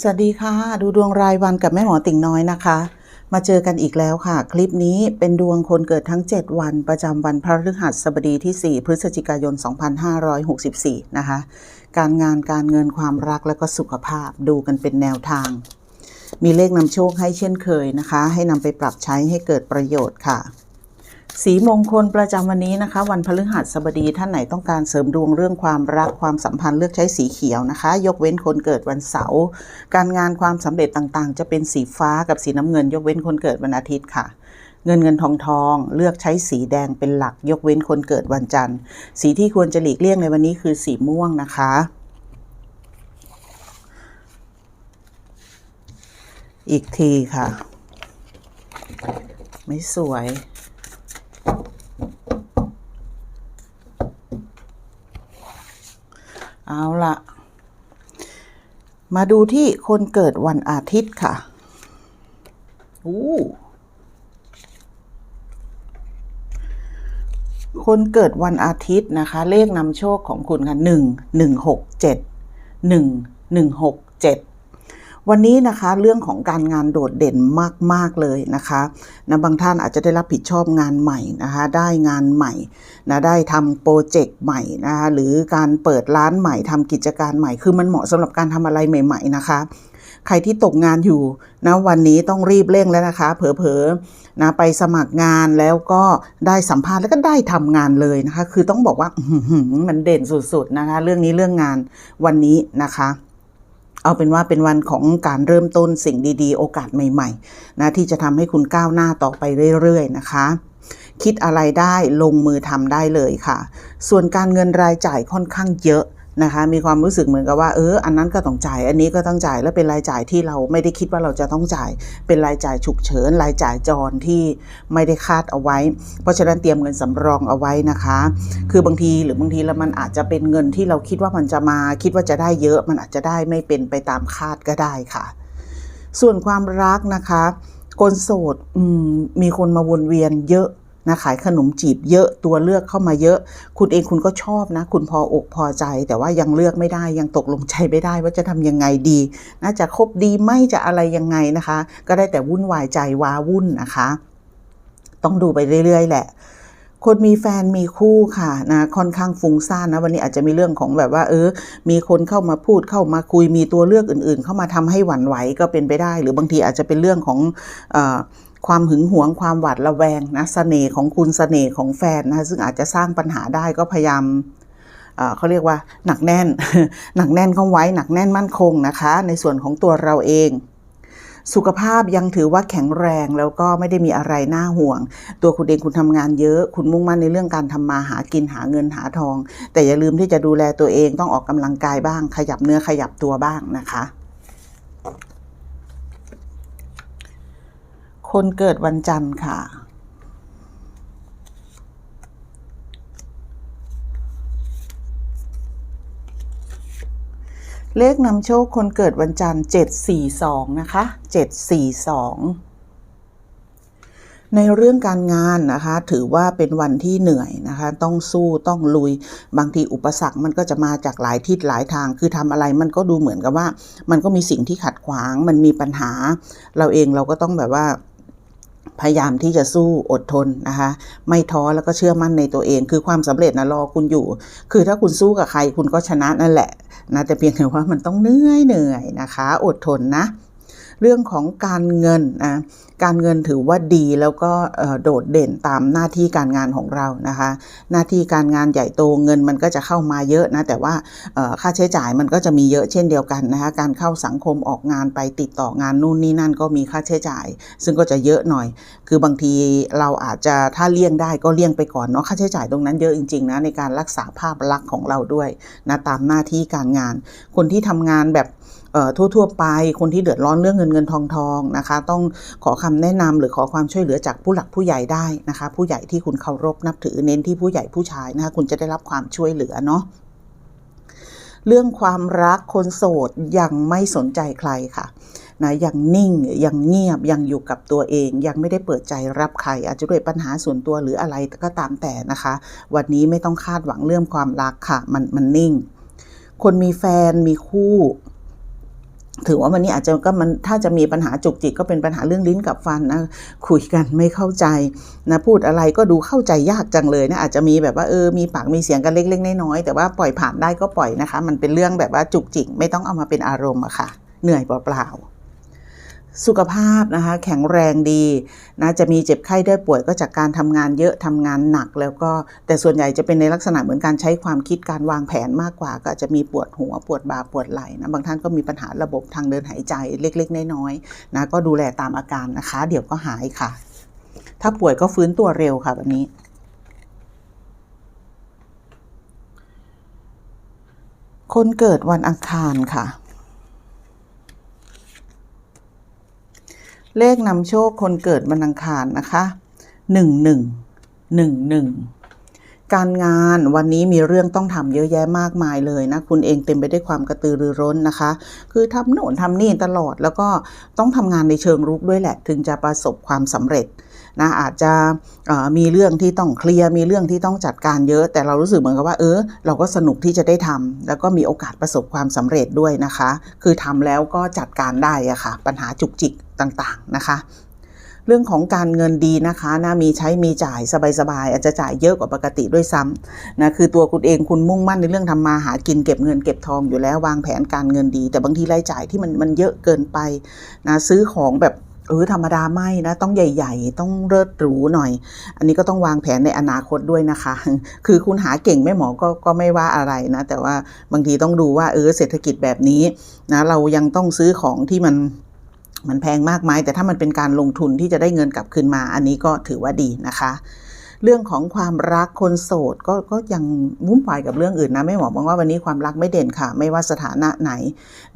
สวัสดีค่ะ ดูดวงรายวันกับแม่หมอติ่งน้อยนะคะ มาเจอกันอีกแล้วค่ะ คลิปนี้เป็นดวงคนเกิดทั้ง 7 วันประจำวันพฤหัสบดีที่ 4 พฤศจิกายน 2564 นะคะ การงานการเงินความรักและก็สุขภาพดูกันเป็นแนวทาง มีเลขนำโชคให้เช่นเคยนะคะ ให้นำไปปรับใช้ให้เกิดประโยชน์ค่ะ สีมงคลประจำวันนี้นะคะ วันพฤหัสบดีท่านไหนต้องการเสริมดวงเรื่องความรักความสัมพันธ์เลือกใช้สีเขียวนะคะ ยกเว้นคนเกิดวันเสาร์การงานความสำเร็จต่างๆ จะเป็นสีฟ้ากับสีน้ำเงิน ยกเว้นคนเกิดวันอาทิตย์ค่ะ เงินเงินทองทองเลือกใช้สีแดงเป็นหลัก ยกเว้นคนเกิดวันจันทร์ สีที่ควรจะหลีกเลี่ยงในวันนี้คือสีม่วงนะคะอีกทีค่ะ ไม่สวย เอาละมาดูที่คนเกิดวันอาทิตย์ค่ะ อู้คนเกิดวันอาทิตย์นะคะ เลขนำโชคของคุณค่ะหนึ่งหนึ่งหกเจ็ดหนึ่งหนึ่งหกเจ็ด วันนี้นะคะเรื่องของการงานโดดเด่นมาก ๆ เลยนะคะนะบางท่านอาจจะได้รับผิดชอบงานใหม่นะคะได้งานใหม่นะได้ทำโปรเจกต์ใหม่นะคะหรือการเปิดร้านใหม่ทำกิจการใหม่ คือมันเหมาะสำหรับการทำอะไรใหม่ ๆ นะคะใครที่ตกงานอยู่นะวันนี้ต้องรีบเร่งแล้วนะคะ เผลอๆนะไปสมัครงานแล้วก็ได้สัมภาษณ์แล้วก็ได้ทำงานเลยนะคะ คือต้องบอกว่ามันเด่นสุดๆนะคะ เรื่องนี้เรื่องงานวันนี้นะคะ เอาเป็นว่าเป็นวันของการเริ่มต้นสิ่งดีๆ โอกาสใหม่ๆนะที่จะทำให้คุณก้าวหน้าต่อไปเรื่อยๆนะคะ คิดอะไรได้ลงมือทำได้เลยค่ะ ส่วนการเงินรายจ่ายค่อนข้างเยอะ นะคะ มีความรู้สึกเหมือนกับว่าเอออันนั้นก็ต้องจ่าย อันนี้ก็ต้องจ่ายแล้วเป็นรายจ่ายที่เราไม่ได้คิดว่าเราจะต้องจ่าย เป็นรายจ่ายฉุกเฉินรายจ่ายจรที่ไม่ได้คาดเอาไว้ เพราะฉะนั้นเตรียมเงินสำรองเอาไว้นะคะ คือบางทีหรือบางทีแล้วมันอาจจะเป็นเงินที่เราคิดว่ามันจะมา คิดว่าจะได้เยอะ มันอาจจะได้ไม่เป็นไปตามคาดก็ได้ค่ะ ส่วนความรักนะคะคนโสดอืมมีคนมาวนเวียนเยอะ นะขายขนมจีบเยอะตัวเลือกเข้ามาเยอะ คุณเองคุณก็ชอบนะ คุณพออกพอใจ แต่ว่ายังเลือกไม่ได้ยังตกลงใจไม่ได้ว่าจะทำยังไงดี น่าจะคบดีไม่จะอะไรยังไงนะคะ ก็ได้แต่วุ่นวายใจว้าวุ่นนะคะ ต้องดูไปเรื่อย ๆ แหละคนมีแฟนมีคู่ค่ะนะค่อนข้างฟุ้งซ่านนะวันนี้อาจจะมีเรื่องของแบบว่าเออ มีคนเข้ามาพูดเข้ามาคุยมีตัวเลือกอื่น ๆ เข้ามาทำให้หวั่นไหวก็เป็นไปได้ หรือบางทีอาจจะเป็นเรื่องของเออ ความหึงหวงความหวาดระแวงนะเสน่ห์ของคุณเสน่ห์ของแฟนนะซึ่งอาจจะสร้างปัญหาได้ก็พยายามเขาเรียกว่าหนักแน่น หนักแน่นเข้าไว้หนักแน่นมั่นคงนะคะ ในส่วนของตัวเราเอง สุขภาพยังถือว่าแข็งแรงแล้วก็ไม่ได้มีอะไรน่าห่วง ตัวคุณเองคุณทำงานเยอะ คุณมุ่งมั่นในเรื่องการทำมาหากินหาเงินหาทอง แต่อย่าลืมที่จะดูแลตัวเองต้องออกกำลังกายบ้าง ขยับเนื้อขยับตัวบ้างนะคะ คนเกิดวันจันทร์ค่ะ เลขนำโชคคนเกิดวันจันทร์ 742 นะคะ 742 ในเรื่องการงานนะคะ ถือว่าเป็นวันที่เหนื่อยนะคะ ต้องสู้ต้องลุย บางทีอุปสรรคมันก็จะมาจากหลายทิศหลายทาง คือทำอะไรมันก็ดูเหมือนกับว่า มันก็มีสิ่งที่ขัดขวาง มันมีปัญหา เราเองเราก็ต้องแบบว่า พยายามที่จะสู้อดทนนะคะ ไม่ท้อแล้วก็เชื่อมั่นในตัวเอง คือความสำเร็จนะรอคุณอยู่ คือถ้าคุณสู้กับใครคุณก็ชนะนั่นแหละนะแต่เพียงแต่ว่ามันต้องเหนื่อยเหนื่อยนะคะ อดทนนะ เรื่องของการเงินนะการเงินถือว่าดีแล้วก็โดดเด่นตามหน้าที่การงานของเรานะคะ หน้าที่การงานใหญ่โตเงินมันก็จะเข้ามาเยอะนะแต่ว่าค่าใช้จ่ายมันก็จะมีเยอะเช่นเดียวกันนะคะการเข้าสังคมออกงานไปติดต่องานนู่นนี่นั่นก็มีค่าใช้จ่าย ซึ่งก็จะเยอะหน่อย คือบางทีเราอาจจะถ้าเลี่ยงได้ก็เลี่ยงไปก่อนเนาะค่าใช้จ่ายตรงนั้นเยอะจริงๆนะในการรักษาภาพลักษณ์ของเราด้วยนะตามหน้าที่การงาน คนที่ทำงานแบบ ทั่วๆไป คนที่เดือดร้อนเรื่องเงินเงินทองทองนะคะ ต้องขอคำแนะนำหรือขอความช่วยเหลือจากผู้หลักผู้ใหญ่ได้นะคะ ผู้ใหญ่ที่คุณเคารพนับถือเน้นที่ผู้ใหญ่ผู้ชายนะคะคุณจะได้รับความช่วยเหลือเนาะเรื่องความรักคนโสดยังไม่สนใจใครค่ะนะยังนิ่งยังเงียบยังอยู่กับตัวเอง ยังไม่ได้เปิดใจรับใคร อาจจะด้วยปัญหาส่วนตัวหรืออะไรก็ตามแต่นะคะ วันนี้ไม่ต้องคาดหวังเรื่องความรักค่ะ มันมันนิ่ง คนมีแฟนมีคู่ ถือว่าวันนี้อาจจะก็มันถ้าจะมีปัญหาจุกจิกก็เป็นปัญหาเรื่องลิ้นกับฟันนะคุยกันไม่เข้าใจนะพูดอะไรก็ดูเข้าใจยากจังเลยนะอาจจะมีแบบว่าเออมีปากมีเสียงกันเล็กๆน้อยๆแต่ว่าปล่อยผ่านได้ก็ปล่อยนะคะ มันเป็นเรื่องแบบว่าจุกจิกไม่ต้องเอามาเป็นอารมณ์อะค่ะ เหนื่อยเปล่าๆ สุขภาพนะคะแข็งแรงดีนะจะมีเจ็บไข้ได้ป่วยก็จากการทำงานเยอะทำงานหนักแล้วก็แต่ส่วนใหญ่จะเป็นในลักษณะเหมือนการใช้ความคิดการวางแผนมากกว่า ก็จจะมีปวดหัวปวดบ่าปวดไหล่นะบางท่านก็มีปัญหาระบบทางเดินหายใจเล็กๆ น้อยๆนะก็ดูแลตามอาการนะคะ เดี๋ยวก็หายค่ะ ถ้าป่วยก็ฟื้นตัวเร็วค่ะแบบนี้คนเกิดวันอังคารค่ะ เลขนำโชคคนเกิดวันอังคารนะคะหนึ่งหนึ่งหนึ่งหนึ่งการงานวันนี้มีเรื่องต้องทำเยอะแยะมากมายเลยนะ คุณเองเต็มไปด้วยความกระตือรือร้นนะคะ คือทำโน่นทำนี่ตลอดแล้วก็ต้องทำงานในเชิงรุกด้วยแหละ ถึงจะประสบความสำเร็จ นะอาจจะมีเรื่องที่ต้องเคลียร์มีเรื่องที่ต้องจัดการเยอะ แต่เรารู้สึกเหมือนกับว่า เออ เราก็สนุกที่จะได้ทำแล้วก็มีโอกาสประสบความสำเร็จด้วยนะคะ คือทำแล้วก็จัดการได้อะค่ะ ปัญหาจุกจิกต่างๆนะคะเรื่องของการเงินดีนะคะนะมีใช้มีจ่ายสบายๆอาจจะจ่ายเยอะกว่าปกติด้วยซ้ำนะคือตัวคุณเองคุณมุ่งมั่นในเรื่องทำมาหากินเก็บเงินเก็บทองอยู่แล้ววางแผนการเงินดี แต่บางทีรายจ่ายที่มันมันเยอะเกินไปนะซื้อของแบบ ออธรรมดาไม่นะ ต้องใหญ่ ๆ ต้องเลิศหรูหน่อย อันนี้ก็ต้องวางแผนในอนาคตด้วยนะคะ คือคุณหาเก่งไม่หมอก็ก็ไม่ว่าอะไรนะ แต่ว่าบางทีต้องดูว่าเออเศรษฐกิจแบบนี้นะเรายังต้องซื้อของที่มันมันแพงมากไหมแต่ถ้ามันเป็นการลงทุนที่จะได้เงินกลับคืนมา อันนี้ก็ถือว่าดีนะคะ เรื่องของความรักคนโสดก็ก็ยังวุ่นวายกับเรื่องอื่นนะไม่หมอมองว่าวันนี้ความรักไม่เด่นค่ะ ไม่ว่าสถานะไหน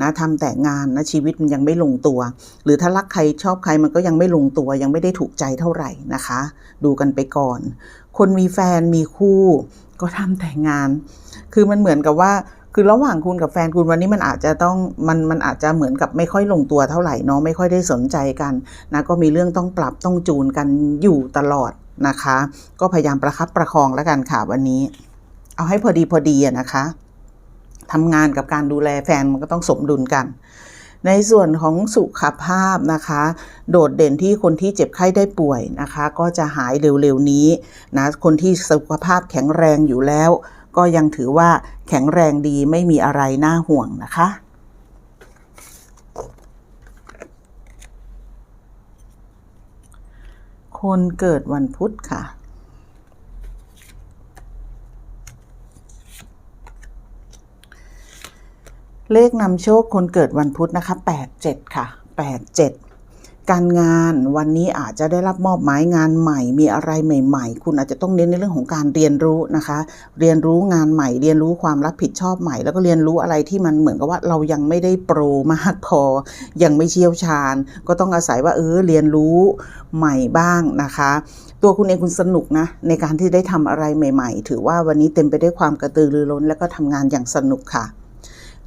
นะทำแต่งานนะชีวิตมันยังไม่ลงตัว หรือถ้ารักใครชอบใครมันก็ยังไม่ลงตัว ยังไม่ได้ถูกใจเท่าไหร่นะคะ ดูกันไปก่อน คนมีแฟนมีคู่ก็ทำแต่งาน คือมันเหมือนกับว่า คือระหว่างคุณกับแฟนคุณวันนี้มันอาจจะต้อง มันมันอาจจะเหมือนกับไม่ค่อยลงตัวเท่าไหร่เนาะ ไม่ค่อยได้สนใจกันนะ ก็มีเรื่องต้องปรับต้องจูนกันอยู่ตลอด นะคะ ก็พยายามประคับประคองแล้วกันค่ะวันนี้ เอาให้พอดีพอดีนะคะทำงานกับการดูแลแฟนมันก็ต้องสมดุลกัน ในส่วนของสุขภาพนะคะ โดดเด่นที่คนที่เจ็บไข้ได้ป่วยนะคะ ก็จะหายเร็วๆนี้นะคนที่สุขภาพแข็งแรงอยู่แล้ว ก็ยังถือว่าแข็งแรงดีไม่มีอะไรน่าห่วงนะคะ คนเกิดวันพุธค่ะ เลขนำโชคคนเกิดวันพุธนะคะ 87 ค่ะ 87 การงานวันนี้อาจจะได้รับมอบหมายงานใหม่ มีอะไรใหม่ ๆ คุณอาจจะต้องเน้นในเรื่องของการเรียนรู้นะคะ เรียนรู้งานใหม่ เรียนรู้ความรับผิดชอบใหม่ แล้วก็เรียนรู้อะไรที่มันเหมือนกับว่าเรายังไม่ได้โปรมากพอ ยังไม่เชี่ยวชาญ ก็ต้องอาศัยว่าเออเรียนรู้ใหม่บ้างนะคะ ตัวคุณเองคุณสนุกนะในการที่ได้ทำอะไรใหม่ ๆ ถือว่าวันนี้เต็มไปด้วยความกระตือรือร้น และก็ทำงานอย่างสนุกค่ะ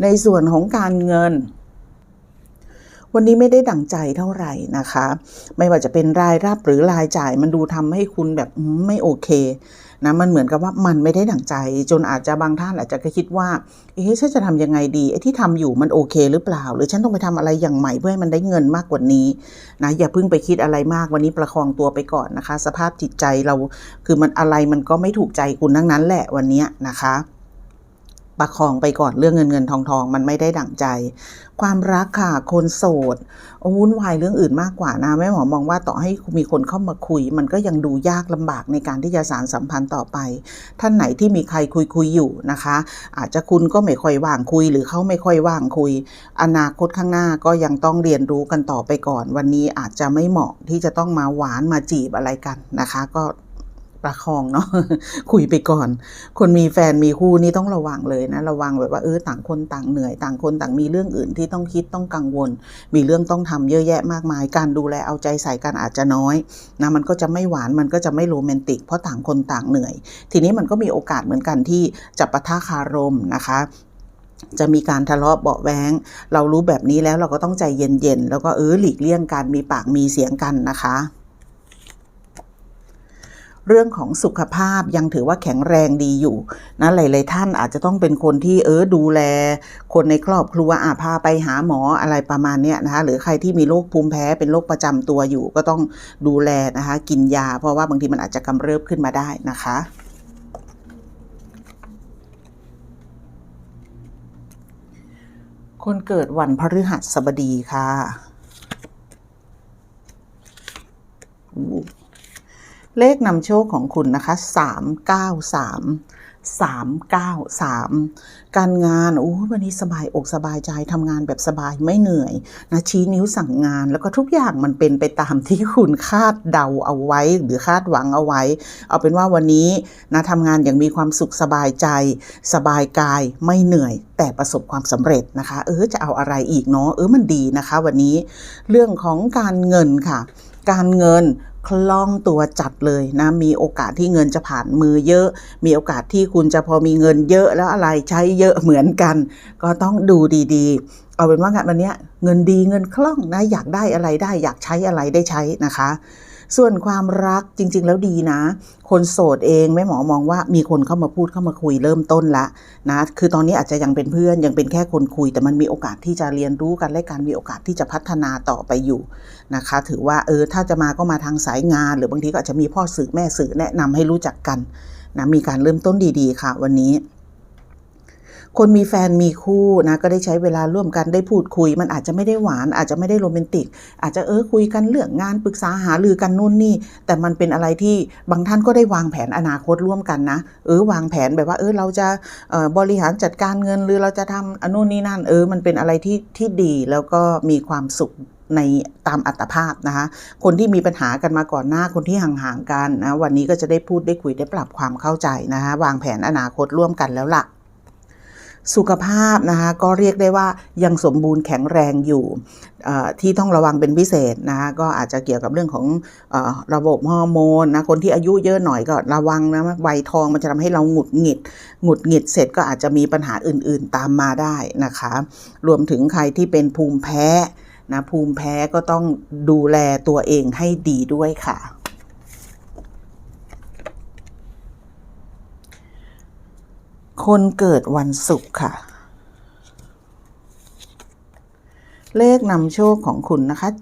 ในส่วนของการเงิน วันนี้ไม่ได้ดั่งใจเท่าไหร่นะคะ ไม่ว่าจะเป็นรายรับหรือรายจ่ายมันดูทำให้คุณแบบไม่โอเคนะมันเหมือนกับว่ามันไม่ได้ดั่งใจ จนอาจจะบางท่านอาจจะคิดว่าเอ๊ะฉันจะทำยังไงดีไอ้ที่ทำอยู่มันโอเคหรือเปล่า หรือฉันต้องไปทำอะไรอย่างใหม่เพื่อให้มันได้เงินมากกว่านี้นะอย่าเพิ่งไปคิดอะไรมากวันนี้ประคองตัวไปก่อนนะคะ สภาพจิตใจเราคือมันอะไรมันก็ไม่ถูกใจคุณทั้งนั้นแหละวันนี้นะคะ ประคองไปก่อนเรื่องเงินเงินทองทองมันไม่ได้ดั่งใจ ความรักค่ะคนโสดวุ่นวายเรื่องอื่นมากกว่านะแม่หมอมองว่าต่อให้มีคนเข้ามาคุย มันก็ยังดูยากลำบากในการที่จะสารสัมพันธ์ต่อไป ท่านไหนที่มีใครคุยคุยอยู่นะคะ อาจจะคุณก็ไม่ค่อยว่างคุย หรือเขาไม่ค่อยว่างคุย อนาคตข้างหน้าก็ยังต้องเรียนรู้กันต่อไปก่อน วันนี้อาจจะไม่เหมาะที่จะต้องมาหวานมาจีบอะไรกันนะคะ ก็ ประคองเนาะคุยไปก่อน คนมีแฟนมีคู่นี่ต้องระวังเลยนะ ระวังแบบว่าเออต่างคนต่างเหนื่อย ต่างคนต่างมีเรื่องอื่นที่ต้องคิดต้องกังวล มีเรื่องต้องทำเยอะแยะมากมาย การดูแลเอาใจใส่กันอาจจะน้อยนะมันก็จะไม่หวานมันก็จะไม่โรแมนติก เพราะต่างคนต่างเหนื่อย ทีนี้มันก็มีโอกาสเหมือนกันที่จะปะทะคารมนะคะจะมีการทะเลาะเบาแว้งเรารู้แบบนี้แล้วเราก็ต้องใจเย็นๆ แล้วก็เออหลีกเลี่ยงการมีปากมีเสียงกันนะคะ เรื่องของสุขภาพยังถือว่าแข็งแรงดีอยู่นะหลาย ๆ ท่านอาจจะต้องเป็นคนที่เออดูแล คนในครอบครัวอาพาไปหาหมออะไรประมาณเนี้ยนะคะหรือใครที่มีโรคภูมิแพ้เป็นโรคประจำตัวอยู่ ก็ต้องดูแลนะคะกินยา เพราะว่าบางทีมันอาจจะกำเริบขึ้นมาได้นะคะคนเกิดวันพฤหัสบดีค่ะ เลขนำโชคของคุณนะคะสามเก้าสามสามเก้าสามการงานโอ้วันนี้สบายอกสบายใจทำงานแบบสบายไม่เหนื่อยนะชี้นิ้วสั่งงาน แล้วก็ทุกอย่างมันเป็นไปตามที่คุณคาดเดาเอาไว้ หรือคาดหวังเอาไว้ เอาเป็นว่าวันนี้นะทำงานอย่างมีความสุขสบายใจ สบายกายไม่เหนื่อย แต่ประสบความสำเร็จนะคะ เออจะเอาอะไรอีกเนาะเออมันดีนะคะ วันนี้เรื่องของการเงินค่ะ การเงิน คล่องตัวจัดเลยนะ มีโอกาสที่เงินจะผ่านมือเยอะ มีโอกาสที่คุณจะพอมีเงินเยอะแล้วอะไรใช้เยอะเหมือนกัน ก็ต้องดูดีๆ เอาเป็นว่างานวันนี้เงินดีเงินคล่องนะ อยากได้อะไรได้ อยากใช้อะไรได้ใช้นะคะ ส่วนความรักจริง ๆ แล้วดีนะ คนโสดเองแม่หมอมองว่ามีคนเข้ามาพูดเข้ามาคุยเริ่มต้นละนะคือตอนนี้อาจจะยังเป็นเพื่อนยังเป็นแค่คนคุย แต่มันมีโอกาสที่จะเรียนรู้กันและการมีโอกาสที่จะพัฒนาต่อไปอยู่นะคะ ถือว่าเออถ้าจะมาก็มาทางสายงาน หรือบางทีก็อาจจะมีพ่อสื่อแม่สื่อแนะนำให้รู้จักกันนะมีการเริ่มต้นดีๆค่ะ วันนี้ คนมีแฟนมีคู่นะก็ได้ใช้เวลาร่วมกันได้พูดคุย มันอาจจะไม่ได้หวาน อาจจะไม่ได้โรแมนติก อาจจะเออคุยกันเรื่องงานปรึกษาหารือกันนู่นนี่ แต่มันเป็นอะไรที่บางท่านก็ได้วางแผนอนาคตร่วมกันนะเออวางแผนแบบว่าเออเราจะออบริหารจัดการเงินหรือเราจะทำอนู่นนี่นั่นเออมันเป็นอะไรที่ที่ดีแล้วก็มีความสุขในตามอัตภาพนะคะ คนที่มีปัญหากันมาก่อนหน้าคนที่ห่างๆกันนะวันนี้ก็จะได้พูดได้คุยได้ปรับความเข้าใจนะคะวางแผนอนาคตร่วมกันแล้วล่ะ สุขภาพนะคะก็เรียกได้ว่ายังสมบูรณ์แข็งแรงอยู่ที่ต้องระวังเป็นพิเศษนะคะก็อาจจะเกี่ยวกับเรื่องของออระบบฮอร์โมนนะคนที่อายุเยอะหน่อยก็ระวังนะวัยทองมันจะทำให้เราหงุดหงิดหงุดหงิดเสร็จก็อาจจะมีปัญหาอื่น ๆ ตามมาได้นะคะ รวมถึงใครที่เป็นภูมิแพ้นะภูมิแพ้ก็ต้องดูแลตัวเองให้ดีด้วยค่ะ คนเกิดวันศุกร์ค่ะ เลขนำโชคของคุณนะคะ728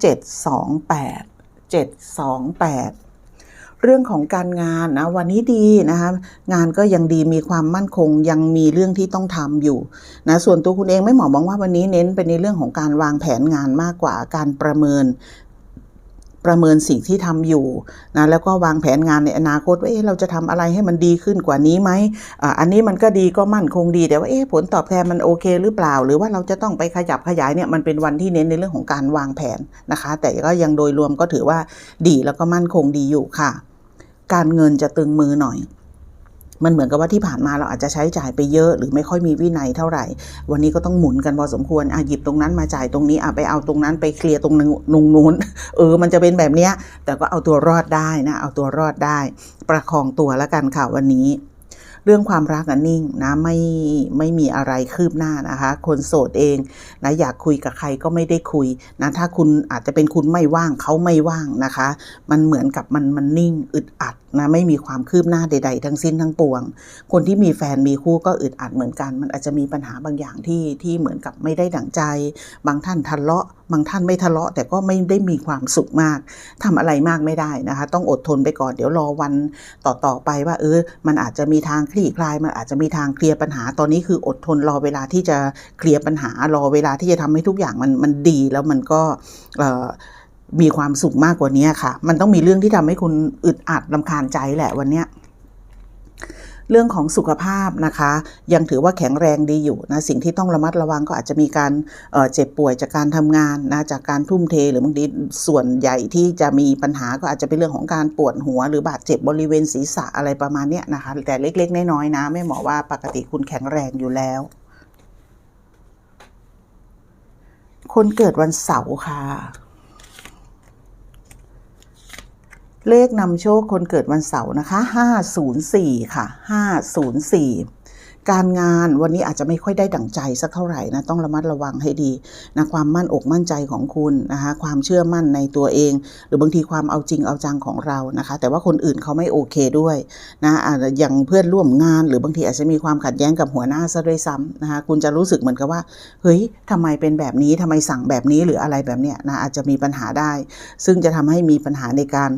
728เรื่องของการงานนะวันนี้ดีนะคะงานก็ยังดีมีความมั่นคงยังมีเรื่องที่ต้องทำอยู่นะส่วนตัวคุณเองไม่หมอมองว่าวันนี้เน้นไปในเรื่องของการวางแผนงานมากกว่าการประเมิน ประเมินสิ่งที่ทำอยู่นะแล้วก็วางแผนงานในอนาคตว่าเอ๊ะเราจะทำอะไรให้มันดีขึ้นกว่านี้ไหมอันนี้มันก็ดีก็มั่นคงดีแต่ว่าเอ๊ะผลตอบแทนมันโอเคหรือเปล่า หรือว่าเราจะต้องไปขยับขยายเนี่ยมันเป็นวันที่เน้นในเรื่องของการวางแผนนะคะ แต่ก็ยังโดยรวมก็ถือว่าดีแล้วก็มั่นคงดีอยู่ค่ะ การเงินจะตึงมือหน่อย มันเหมือนกับว่าที่ผ่านมาเราอาจจะใช้จ่ายไปเยอะ หรือไม่ค่อยมีวินัยเท่าไหร่ วันนี้ก็ต้องหมุนกันพอสมควรอะหยิบตรงนั้นมาจ่ายตรงนี้อะไปเอาตรงนั้นไปเคลียร์ตรงนึงนงนู้นเออมันจะเป็นแบบเนี้ยแต่ก็เอาตัวรอดได้นะเอาตัวรอดได้ ประคองตัวแล้วกันค่ะวันนี้ เรื่องความรักอะนิ่งนะไม่ไม่มีอะไรคืบหน้านะคะ คนโสดเองนะอยากคุยกับใครก็ไม่ได้คุยนะถ้าคุณอาจจะเป็นคุณไม่ว่างเขาไม่ว่างนะคะ มันเหมือนกับมันมันนิ่งอึดอัดนะไม่มีความคืบหน้าใด ๆ ทั้งสิ้นทั้งปวง คนที่มีแฟนมีคู่ก็อึดอัดเหมือนกัน มันอาจจะมีปัญหาบางอย่างที่ที่เหมือนกับไม่ได้ดั่งใจ บางท่านทะเลาะ บางท่านไม่ทะเลาะ แต่ก็ไม่ได้มีความสุขมากทำอะไรมากไม่ได้นะคะ ต้องอดทนไปก่อนเดี๋ยวรอวันต่อๆไปว่าเออมันอาจจะมีทางคลี่คลายมันอาจจะมีทางเคลียร์ปัญหาตอนนี้คืออดทนรอเวลาที่จะเคลียร์ปัญหารอเวลาที่จะทำให้ทุกอย่างมันมันดีแล้วมันก็มีความสุขมากกว่านี้ค่ะ มันต้องมีเรื่องที่ทำให้คุณอึดอัดลำคาญใจแหละวันเนี้ย เรื่องของสุขภาพนะคะ ยังถือว่าแข็งแรงดีอยู่นะสิ่งที่ต้องระมัดระวังก็อาจจะมีการเเจ็บป่วยจากการทำงานนะจากการทุ่มเทหรือบางทีส่วนใหญ่ที่จะมีปัญหาก็อาจจะเป็นเรื่องของการปวดหัว หรือบาดเจ็บบริเวณศีรษะอะไรประมาณนี้นะคะ แต่เล็กๆน้อยๆนะแม่หมอว่าปกติคุณแข็งแรงอยู่แล้ว คนเกิดวันเสาร์ค่ะ เลขนำโชคคนเกิดวันเสาร์นะคะ504 ค่ะ 504 การงานวันนี้อาจจะไม่ค่อยได้ดั่งใจสักเท่าไหร่นะต้องระมัดระวังให้ดีนะความมั่นอกมั่นใจของคุณนะคะความเชื่อมั่นในตัวเอง หรือบางทีความเอาจริงเอาจังของเรานะคะ แต่ว่าคนอื่นเขาไม่โอเคด้วยนะอาจจะย่างเพื่อนร่วมงาน หรือบางทีอาจจะมีความขัดแย้งกับหัวหน้าซะด้วยซ้ำนะคะคุณจะรู้สึกเหมือนกับว่าเฮ้ยทำไมเป็นแบบนี้ทำไมสั่งแบบนี้หรืออะไรแบบเนี้ยนะอาจจะมีปัญหาได้ ซึ่งจะทำให้มีปัญหาในการ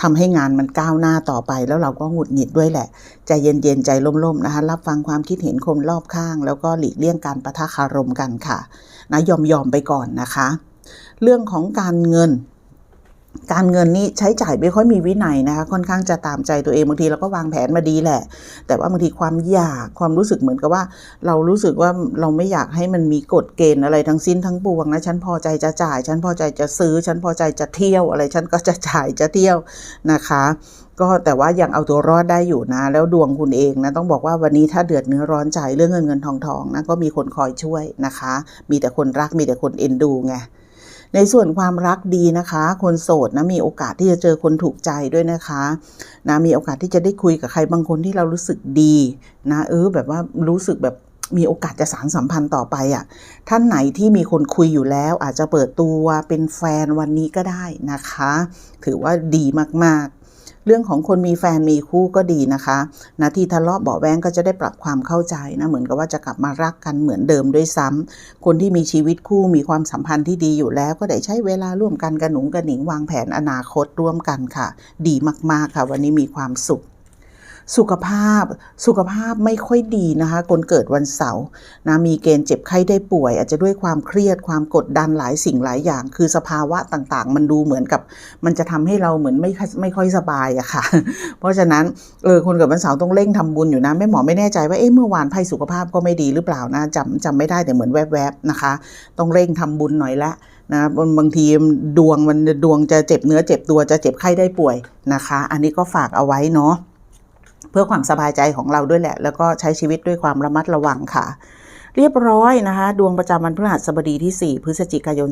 ทำให้งานมันก้าวหน้าต่อไป แล้วเราก็หงุดหงิดด้วยแหละ ใจเย็นๆใจล่มๆนะคะ รับฟังความคิดเห็นคนรอบข้าง แล้วก็หลีกเลี่ยงการประทะคารมกันค่ะนะยอมยอมๆไปก่อนนะคะ เรื่องของการเงิน การเงินนี่ใช้จ่ายไม่ค่อยมีวินัยนะคะค่อนข้างจะตามใจตัวเองบางทีเราก็วางแผนมาดีแหละ แต่ว่าบางทีความอยากความรู้สึกเหมือนกับว่า เรารู้สึกว่าเราไม่อยากให้มันมีกฎเกณฑ์อะไรทั้งสิ้นทั้งปวงนะฉันพอใจจะจ่าย ฉันพอใจจะซื้อ ฉันพอใจจะเที่ยวอะไร ฉันก็จะจ่ายจะเที่ยวนะคะก็แต่ว่ายังเอาตัวรอดได้อยู่นะ แล้วดวงคุณเองนะต้องบอกว่าวันนี้ถ้าเดือดเนื้อร้อนใจเรื่องเงินเงินทองทองนะก็มีคนคอยช่วยนะคะ มีแต่คนรักมีแต่คนเอ็นดูไง ในส่วนความรักดีนะคะ คนโสดนะมีโอกาสที่จะเจอคนถูกใจด้วยนะคะนะมีโอกาสที่จะได้คุยกับใครบางคนที่เรารู้สึกดีนะเออแบบว่ารู้สึกแบบมีโอกาสจะสารสัมพันธ์ต่อไปอะ่ะ ท่านไหนที่มีคนคุยอยู่แล้ว อาจจะเปิดตัวเป็นแฟนวันนี้ก็ได้นะคะ ถือว่าดีมาก เรื่องของคนมีแฟนมีคู่ก็ดีนะคะนะที่ทะเลาะเบาะแว้งก็จะได้ปรับความเข้าใจนะเหมือนกับว่าจะกลับมารักกันเหมือนเดิมด้วยซ้ำคนที่มีชีวิตคู่มีความสัมพันธ์ที่ดีอยู่แล้ว ก็ได้ใช้เวลาร่วมกันกระหนุงกระหนิงวางแผนอนาคตร่วมกันค่ะ ดีมากๆค่ะ วันนี้มีความสุข สุขภาพสุขภาพไม่ค่อยดีนะคะคนเกิดวันเสาร์นะมีเกณฑ์เจ็บไข้ได้ป่วย อาจจะด้วยความเครียดความกดดันหลายสิ่งหลายอย่าง คือสภาวะต่างๆ มันดูเหมือนกับ มันจะทำให้เราเหมือนไม่ค่อยไม่ค่อยสบายอะค่ะ เพราะฉะนั้นเออคนเกิดวันเสาร์ต้องเร่งทำบุญอยู่นะแม่หมอไม่แน่ใจว่าเอ๊ะเมื่อวานไพ่สุขภาพก็ไม่ดีหรือเปล่านะจำจำไม่ได้แต่เหมือนแวบๆนะคะ ต้องเร่งทำบุญหน่อยละนะบางทีดวงมันดวงจะเจ็บเนื้อเจ็บตัวจะเจ็บไข้ได้ป่วยนะคะ อันนี้ก็ฝากเอาไว้เนาะ พื่อความสบายใจของเราด้วยแหละ แล้วก็ใช้ชีวิตด้วยความระมัดระวังค่ะ เรียบร้อยนะคะ ดวงประจำวันพฤหัสบดีที่ 4 พฤศจิกายน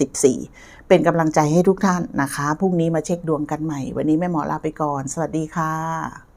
2564 เป็นกำลังใจให้ทุกท่านนะคะพรุ่งนี้มาเช็คดวงกันใหม่ วันนี้แม่หมอลาไปก่อน สวัสดีค่ะ